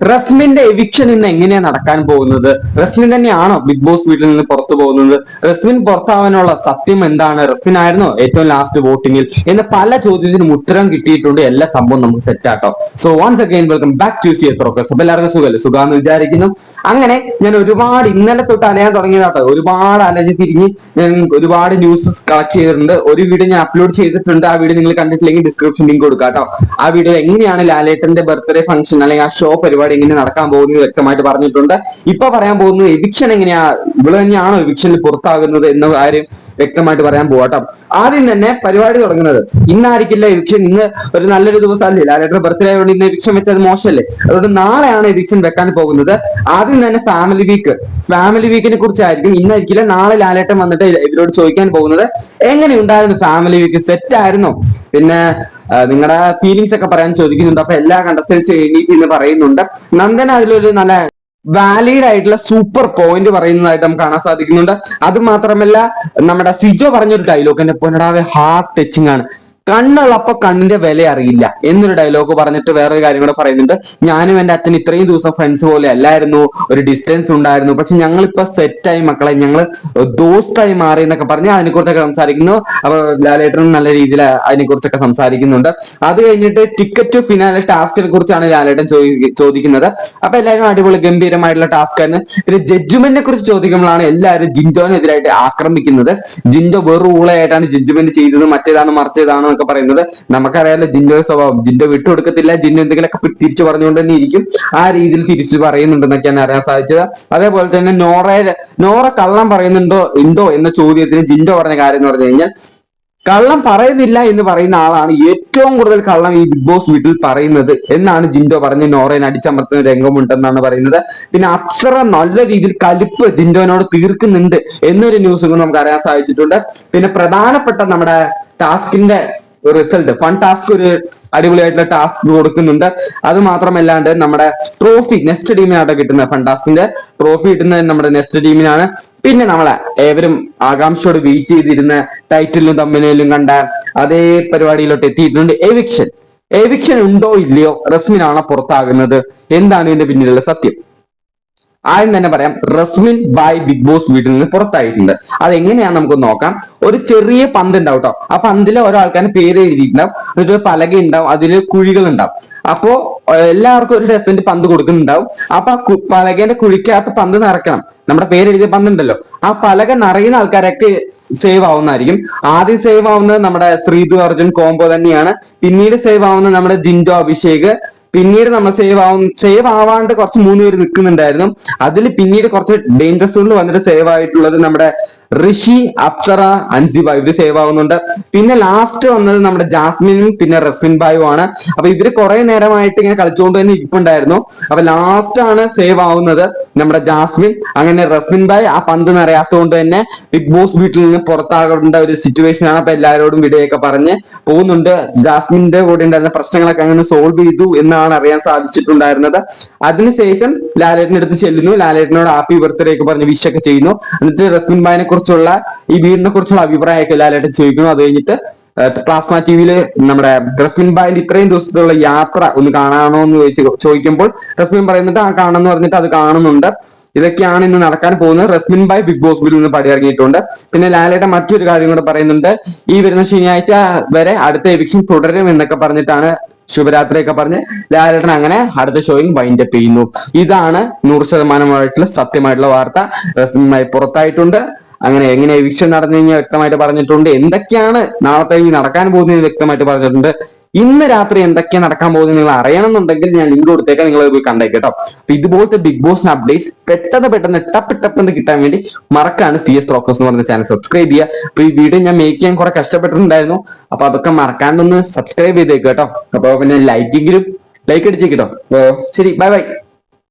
റസ്മിന്റെ eviction ഇന്ന് എങ്ങനെയാ നടക്കാൻ പോകുന്നത്? റസ്മിൻ തന്നെയാണോ ബിഗ് ബോസ് വീട്ടിൽ നിന്ന് പുറത്തു പോകുന്നത്? റസ്മിൻ പുറത്താവാനുള്ള സത്യം എന്താണ്? റസ്മിൻ ആയിരുന്നോ ഏറ്റവും ലാസ്റ്റ് വോട്ടിംഗിൽ എന്ന പല ചോദ്യത്തിനും ഉത്തരം കിട്ടിയിട്ടുണ്ട്. എല്ലാ സംഭവം നമുക്ക് സെറ്റ് ആട്ടോ so once again welcome back to C S rocks അപ്പൊ എല്ലാവർക്കും സുഖമല്ലേ? സുഖാന്ന് വിചാരിക്കുന്നു. അങ്ങനെ ഞാൻ ഒരുപാട് ഇന്നലെ തൊട്ട് അലയാൻ തുടങ്ങിയതാട്ടോ. ഒരുപാട് അലഞ്ഞ് തിരിഞ്ഞ് ഞാൻ ഒരുപാട് ന്യൂസസ് കളക്ട് ചെയ്തിട്ടുണ്ട്. ഒരു വീഡിയോ ഞാൻ അപ്ലോഡ് ചെയ്തിട്ടുണ്ട്. ആ വീഡിയോ നിങ്ങൾ കണ്ടിട്ടില്ലെങ്കിൽ ഡിസ്ക്രിപ്ഷൻ ലിങ്ക് കൊടുക്കാം കേട്ടോ ആ വീഡിയോ എങ്ങനെയാണ് ലാലേട്ടന്റെ ബർത്ത്ഡേ ഫംഗ്ഷൻ അല്ലെങ്കിൽ ആ ഷോ പരിപാടി എങ്ങനെ നടക്കാൻ പോകുന്നത് വ്യക്തമായിട്ട് പറഞ്ഞിട്ടുണ്ട്. ഇപ്പൊ പറയാൻ പോകുന്നത് എവിക്ഷൻ എങ്ങനെയാ ഇവിടെ തന്നെയാണോ എവിക്ഷനിൽ പുറത്താകുന്നത് എന്ന കാര്യം വ്യക്തമായിട്ട് പറയാൻ പോകട്ടോ ആദ്യം തന്നെ പരിപാടി തുടങ്ങുന്നത്. ഇന്നായിരിക്കില്ല എവിക്ഷൻ ഇന്ന് ഒരു നല്ലൊരു ദിവസം അല്ലേ ലാലേട്ടന്റെ ബർത്ത്ഡേ ആയതുകൊണ്ട് ഇന്ന് എവിക്ഷൻ വെച്ചത് മോശമല്ലേ? അതുകൊണ്ട് നാളെയാണ് എവിക്ഷൻ വെക്കാൻ പോകുന്നത്. ആദ്യം തന്നെ ഫാമിലി വീക്ക് ഫാമിലി വീക്കിനെ കുറിച്ചായിരിക്കും ഇന്നായിരിക്കില്ല നാളെ ലാലേട്ടൻ വന്നിട്ട് ഇവരോട് ചോദിക്കാൻ പോകുന്നത്. എങ്ങനെ ഉണ്ടായിരുന്നു ഫാമിലി വീക്ക് സെറ്റ് ആയിരുന്നോ? പിന്നെ നിങ്ങളുടെ ഫീലിങ്സ് ഒക്കെ പറയാൻ ചോദിക്കുന്നുണ്ട്. അപ്പൊ എല്ലാ കണ്ടസ്റ്റൻസ് എന്ന് പറയുന്നുണ്ട്. നന്ദന അതിലൊരു നല്ല വാലിഡ് ആയിട്ടുള്ള സൂപ്പർ പോയിന്റ് പറയുന്നതായിട്ട് നമുക്ക് കാണാൻ സാധിക്കുന്നുണ്ട്. അത് മാത്രമല്ല നമ്മുടെ സിജോ പറഞ്ഞൊരു ഡയലോഗ് എന്നെ പൊന്നടാവെ ഹാർട്ട് ടച്ചിങ് ആണ്. കണ്ണുള്ളപ്പോ കണ്ണിന്റെ വില അറിയില്ല എന്നൊരു ഡയലോഗ് പറഞ്ഞിട്ട് വേറൊരു കാര്യം കൂടെ പറയുന്നുണ്ട്. ഞാനും എന്റെ അച്ഛൻ ഇത്രയും ദിവസം ഫ്രണ്ട്സ് പോലെ അല്ലായിരുന്നു. ഒരു ഡിസ്റ്റൻസ് ഉണ്ടായിരുന്നു. പക്ഷെ ഞങ്ങൾ ഇപ്പൊ സെറ്റായി മക്കളെ ഞങ്ങൾ ദോസ്തായി മാറി എന്നൊക്കെ പറഞ്ഞ് അതിനെ കുറിച്ചൊക്കെ സംസാരിക്കുന്നു. അപ്പൊ ലാലേട്ടനും നല്ല രീതിയിൽ അതിനെ കുറിച്ചൊക്കെ സംസാരിക്കുന്നുണ്ട്. അത് കഴിഞ്ഞിട്ട് ടിക്കറ്റ് ഫിനാലെ ടാസ്കിനെ കുറിച്ചാണ് ലാലേട്ടൻ ചോദിക്കുന്നത്. അപ്പൊ എല്ലാവരും അടിപൊളി ഗംഭീരമായിട്ടുള്ള ടാസ്ക് ഒരു പിന്നെ ജഡ്ജ്മെന്റിനെ കുറിച്ച് ചോദിക്കുമ്പോഴാണ് എല്ലാവരും ജിൻഡോനെതിരായിട്ട് ആക്രമിക്കുന്നത്. ജിൻഡോ വെറു ഊളയായിട്ടാണ് ജഡ്ജ്മെന്റ് ചെയ്തത്. മറ്റേതാണ് മറിച്ചതാണ് എന്നൊക്കെ പറയുന്നത്. നമുക്കറിയാലോ ജിന്നയുടെ സ്വഭാവം. ജിൻഡോ വിട്ടുകൊടുക്കത്തില്ല ജിന്ന എന്തെങ്കിലുമൊക്കെ തിരിച്ചു പറഞ്ഞുകൊണ്ട് തന്നെ ഇരിക്കും. ആ രീതിയിൽ തിരിച്ചു പറയുന്നുണ്ടെന്നൊക്കെയാണ് അറിയാൻ സാധിച്ചത്. അതേപോലെ തന്നെ നോറയെ നോറ കള്ളം പറയുന്നുണ്ടോ ഉണ്ടോ എന്ന ചോദ്യത്തിന് ജിൻഡോ പറഞ്ഞ കാര്യം എന്ന് പറഞ്ഞു കഴിഞ്ഞാൽ കള്ളം പറയുന്നില്ല എന്ന് പറയുന്ന ആളാണ് ഏറ്റവും കൂടുതൽ കള്ളം ഈ ബിഗ് ബോസ് വീട്ടിൽ പറയുന്നത് എന്നാണ് ജിൻഡോ പറഞ്ഞ് നോറയെ അടിച്ചമർത്തുന്ന രംഗമുണ്ടെന്നാണ് പറയുന്നത്. പിന്നെ അത്ര നല്ല രീതിയിൽ കലിപ്പ് ജിൻഡോനോട് തീർക്കുന്നുണ്ട് എന്നൊരു ന്യൂസ് നമുക്ക് അറിയാൻ സാധിച്ചിട്ടുണ്ട്. പിന്നെ പ്രധാനപ്പെട്ട നമ്മുടെ ടാസ്കിന്റെ റിസൾട്ട് ഫൺ ടാസ്ക് ഒരു അടിപൊളിയായിട്ടുള്ള ടാസ്ക് കൊടുക്കുന്നുണ്ട്. അത് മാത്രമല്ലാണ്ട് നമ്മുടെ ട്രോഫി നെക്സ്റ്റ് ടീമിനാണ് കിട്ടുന്നത് ഫൺ ടാസ്കിന്റെ ട്രോഫി കിട്ടുന്നത് നമ്മുടെ നെക്സ്റ്റ് ടീമിനാണ് പിന്നെ നമ്മളെ ഏവരും ആകാംക്ഷയോട് വെയിറ്റ് ചെയ്തിരുന്ന ടൈറ്റിലും തമ്മിലും കണ്ട അതേ പരിപാടിയിലോട്ട് എത്തിയിട്ടുണ്ട് എവിക്ഷൻ. എവിക്ഷൻ ഉണ്ടോ ഇല്ലയോ റസ്മിനാണോ പുറത്താകുന്നത്. എന്താണ് ഇതിന്റെ പിന്നിലുള്ള സത്യം? ആദ്യം തന്നെ പറയാം റസ്മിൻ ബൈ ബിഗ് ബോസ് വീട്ടിൽ നിന്ന് പുറത്തായിട്ടുണ്ട്. അത് എങ്ങനെയാന്ന് നമുക്ക് നോക്കാം. ഒരു ചെറിയ പന്ത് ഉണ്ടാവും കേട്ടോ ആ പന്തിൽ ഓരോ ആൾക്കാരുടെ പേര് എഴുതിയിട്ടുണ്ടാവും. ഒരു പലക ഉണ്ടാവും. അതിൽ കുഴികൾ ഉണ്ടാവും അപ്പോ എല്ലാവർക്കും ഒരു ഡസന്റ് പന്ത് കൊടുക്കുന്നുണ്ടാവും. അപ്പൊ ആ പലകേന്റെ കുഴിക്കകത്ത് പന്ത് നിറയ്ക്കണം. നമ്മുടെ പേര് എഴുതിയ പന്ത് ഉണ്ടല്ലോ ആ പലക നിറയുന്ന ആൾക്കാരൊക്കെ സേവ് ആവുന്നതായിരിക്കും. ആദ്യം സേവ് ആവുന്നത് നമ്മുടെ ശ്രീതു അർജുൻ കോംബോ തന്നെയാണ്. പിന്നീട് സേവ് ആവുന്നത് നമ്മുടെ ജിൻഡോ അഭിഷേക്. പിന്നീട് നമ്മൾ സേവ് ആവും സേവ് ആവാണ്ട് കുറച്ച് മൂന്ന് പേര് നിൽക്കുന്നുണ്ടായിരുന്നു അതിൽ പിന്നീട് കുറച്ച് ഡേഞ്ചർ സോണിൽ വന്നിട്ട് സേവ് ആയിട്ടുള്ളത് നമ്മുടെ ഋഷി അപ്സറ അൻസിബ ഇവർ സേവ് ആവുന്നുണ്ട്. പിന്നെ ലാസ്റ്റ് വന്നത് നമ്മുടെ ജാസ്മിനും പിന്നെ റസ്മിൻ ബായും ആണ്. അപ്പൊ ഇവർ കുറെ നേരമായിട്ട് ഇങ്ങനെ കളിച്ചുകൊണ്ട് തന്നെ ഇരിപ്പുണ്ടായിരുന്നു. അപ്പൊ ലാസ്റ്റ് ആണ് സേവ് ആവുന്നത് നമ്മുടെ ജാസ്മിൻ. അങ്ങനെ റസ്മിൻ ബായ് ആ പന്ത് നിറയാത്തതുകൊണ്ട് തന്നെ ബിഗ് ബോസ് വീട്ടിൽ നിന്ന് പുറത്താകേണ്ട ഒരു സിറ്റുവേഷൻ ആണ് അപ്പൊ എല്ലാവരോടും വിടയൊക്കെ പറഞ്ഞ് പോകുന്നുണ്ട്. ജാസ്മിന്റെ കൂടെ ഉണ്ടായിരുന്ന പ്രശ്നങ്ങളൊക്കെ അങ്ങനെ സോൾവ് ചെയ്തു എന്നാണ് അറിയാൻ സാധിച്ചിട്ടുണ്ടായിരുന്നത്. അതിനുശേഷം ലാലേട്ടന്റെ അടുത്ത് ചെല്ലുന്നു. ലാലേട്ടനോട് ഹാപ്പി ബർത്ത്ഡേ ഒക്കെ പറഞ്ഞ് വിഷ് ഒക്കെ ചെയ്യുന്നു. എന്നിട്ട് റസ്മിൻ ബായിനെ കുറിച്ചുള്ള ഈ വീടിനെ കുറിച്ചുള്ള അഭിപ്രായമൊക്കെ ലാലേട്ടൻ ചോദിക്കുന്നു. അത് കഴിഞ്ഞിട്ട് പ്ലാസ്മ ടി വിയിൽ നമ്മുടെ റസ്മിൻ ബായിന്റെ ഇത്രയും ദിവസത്തുള്ള യാത്ര ഒന്ന് കാണാണോ എന്ന് ചോദിക്കുമ്പോൾ റസ്മിൻ പറയുന്നുണ്ട് ആ കാണുന്നു പറഞ്ഞിട്ട് അത് കാണുന്നുണ്ട്. ഇതൊക്കെയാണ് ഇന്ന് നടക്കാൻ പോകുന്നത്. റസ്മിൻ ബായ് ബിഗ് ബോസ് വീട്ടിൽ നിന്ന് പടിയിറങ്ങിയിട്ടുണ്ട്. പിന്നെ ലാലേട്ടൻ മറ്റൊരു കാര്യം കൂടെ പറയുന്നുണ്ട്. ഈ വരുന്ന ശനിയാഴ്ച വരെ അടുത്ത എവിക്ഷൻ തുടരും എന്നൊക്കെ പറഞ്ഞിട്ടാണ് ശുഭരാത്രി ഒക്കെ പറഞ്ഞ് ലാലേട്ടൻ അങ്ങനെ അടുത്ത ഷോയും വൈൻഡ് അപ്പ് ചെയ്യുന്നു. ഇതാണ് നൂറ് ശതമാനമായിട്ടുള്ള സത്യമായിട്ടുള്ള വാർത്ത. റസ്മിൻ ബായ് പുറത്തായിട്ടുണ്ട്. അങ്ങനെ എങ്ങനെ എവിക്ഷൻ നടന്നു കഴിഞ്ഞാൽ വ്യക്തമായിട്ട് പറഞ്ഞിട്ടുണ്ട്. എന്തൊക്കെയാണ് നാളത്തെ ഈ നടക്കാൻ പോകുന്നത് വ്യക്തമായിട്ട് പറഞ്ഞിട്ടുണ്ട്. ഇന്ന് രാത്രി എന്തൊക്കെയാണ് നടക്കാൻ പോകുന്നത് നിങ്ങൾ അറിയണമെന്നുണ്ടെങ്കിൽ ഞാൻ ലിങ്ക് കൊടുത്തേക്കാം. നിങ്ങൾ പോയി കണ്ടേക്ക് കേട്ടോ. അപ്പൊ ഇതുപോലത്തെ ബിഗ് ബോസിന് അപ്ഡേറ്റ്സ് പെട്ടെന്ന് പെട്ടെന്ന് ടപ്പ് ടപ്പ് എന്ന് കിട്ടാൻ വേണ്ടി മറക്കാണ് സി എസ് ട്രോക്കേഴ്സ് എന്ന് പറഞ്ഞ ചാനൽ സബ്സ്ക്രൈബ് ചെയ്യുക. അപ്പൊ ഈ വീഡിയോ ഞാൻ മേക്ക് ചെയ്യാൻ കുറെ കഷ്ടപ്പെട്ടിട്ടുണ്ടായിരുന്നു. അപ്പൊ അതൊക്കെ മറക്കാണ്ടൊന്ന് സബ്സ്ക്രൈബ് ചെയ്തേക്ക് കേട്ടോ. അപ്പൊ പിന്നെ ലൈക്കെങ്കിലും ലൈക്ക് അടിച്ചേക്ക് കേട്ടോ. ശരി ബൈ ബൈ